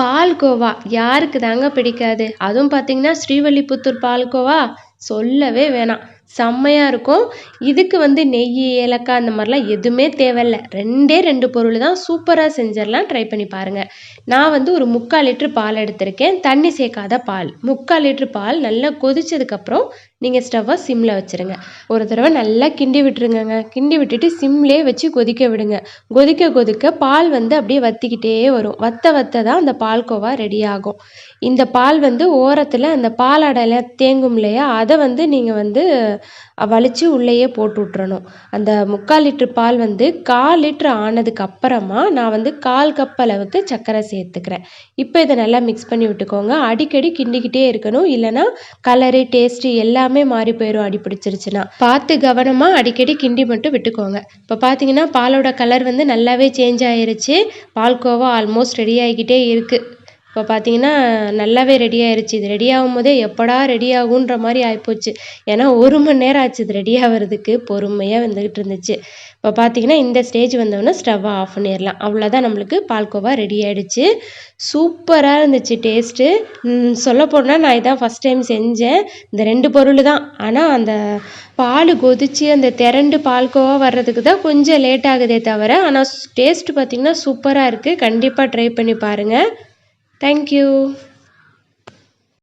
பால்கோவா யாருக்கு தாங்க பிடிக்காது. அதுவும் பார்த்தீங்கன்னா ஸ்ரீவல்லிபுத்தூர் பால்கோவா சொல்லவே வேணாம். செம்மையாக இருக்கும். இதுக்கு வந்து நெய் ஏலக்காய் அந்த மாதிரிலாம் எதுவுமே தேவையில்ல. ரெண்டே ரெண்டு பொருள் தான் சூப்பராக செஞ்சிடலாம் ட்ரை பண்ணி பாருங்கள் நான் வந்து ஒரு முக்கால் லிட்ரு பால் எடுத்திருக்கேன். தண்ணி சேர்க்காத பால். முக்கால் லிட்ரு பால் நல்லா கொதிச்சதுக்கப்புறம் நீங்கள் ஸ்டவ்வை சிம்மில் வச்சுருங்க. ஒரு தடவை நல்லா கிண்டி விட்டுருங்கங்க. கிண்டி விட்டுட்டு சிம்லேயே வச்சு கொதிக்க விடுங்க. கொதிக்க கொதிக்க பால் வந்து அப்படியே வற்றிக்கிட்டே வரும். வத்த வத்த தான் அந்த பால்கோவா ரெடி ஆகும். இந்த பால் வந்து ஓரத்தில் அந்த பாலாடையில் தேங்கும் இல்லையா அதை வந்து நீங்கள் வந்து வலித்து உள்ளேயே போட்டு விட்றணும் அந்த முக்கால் லிட்ரு பால் வந்து கால் லிட்ரு ஆனதுக்கு அப்புறமா நான் வந்து கால் கப் அளவுக்கு சர்க்கரை சேர்த்துக்கிறேன். இப்போ இதை நல்லா மிக்ஸ் பண்ணி விட்டுக்கோங்க. அடிக்கடி கிண்டிக்கிட்டே இருக்கணும். இல்லைன்னா கலரு டேஸ்ட்டு எல்லாமே மாறி போயிடும் அடி பிடிச்சிருச்சுன்னா. பார்த்து கவனமாக அடிக்கடி கிண்டி மட்டும் விட்டுக்கோங்க. இப்போ பார்த்தீங்கன்னா பாலோட கலர் வந்து நல்லாவே சேஞ்ச் ஆயிருச்சு. பால்கோவா ஆல்மோஸ்ட் ரெடி ஆகிக்கிட்டே இருக்குது இப்போ பார்த்தீங்கன்னா நல்லாவே ரெடி ஆயிருச்சு. இது ரெடி ஆகும் போதே எப்படா ரெடி ஆகுன்ற மாதிரி ஆகிப்போச்சு ஏன்னா ஒரு மணி நேரம் ஆச்சு இது ரெடி ஆகிறதுக்கு பொறுமையாக வந்துக்கிட்டு இருந்துச்சு. இப்போ பார்த்தீங்கன்னா இந்த ஸ்டேஜ் வந்தோடனே ஸ்டவ்வை ஆஃப் பண்ணிடலாம் அவ்வளோதான் நம்மளுக்கு. பால்கோவா ரெடி ஆகிடுச்சு சூப்பராக இருந்துச்சு டேஸ்ட்டு சொல்லப்போனால் நான் இதான் ஃபஸ்ட் டைம் செஞ்சேன். இந்த ரெண்டு பொருள் தான். ஆனால் அந்த பால் கொதித்து அந்த திரண்டு பால்கோவா வர்றதுக்கு தான் கொஞ்சம் லேட் ஆகுதே தவிர ஆனால் டேஸ்ட்டு பார்த்திங்கன்னா சூப்பராக இருக்குது கண்டிப்பாக ட்ரை பண்ணி பாருங்கள் Thank you.